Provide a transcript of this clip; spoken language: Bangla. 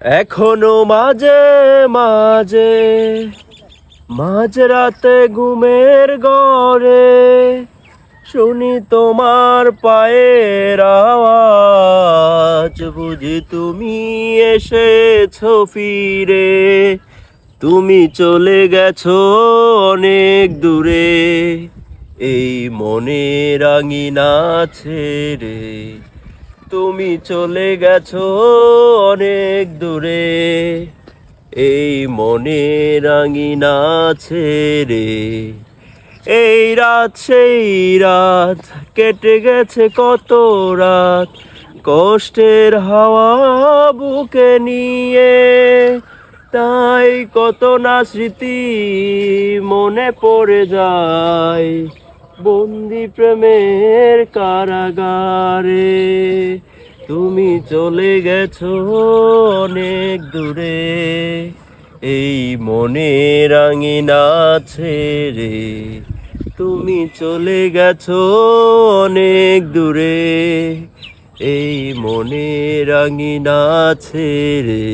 এখনও মাঝে মাঝে মাঝরাতে ঘুমের গড়ে শুনি তোমার পায়ের আওয়াজ। বুঝি তুমি এসেছ ফিরে, তুমি চলে গেছো অনেক দূরে। এই মনে রাঙিনা ছেড়ে তুমি চলে গেছো অনেক দূরে। এই মনে রাঙিনা ছেড়ে এই রাত, সেই রাত কেটে গেছে কত রাত। কষ্টের হাওয়া বুকে নিয়ে, তাই কত না স্মৃতি মনে পড়ে যায়। বন্দি প্রেমের কারাগারে। তুমি চলে গেছো অনেক দূরে। এই মনে রাঙিনা ছেড়ে তুমি চলে গেছো অনেক দূরে। এই মনে রাঙিনা ছেড়ে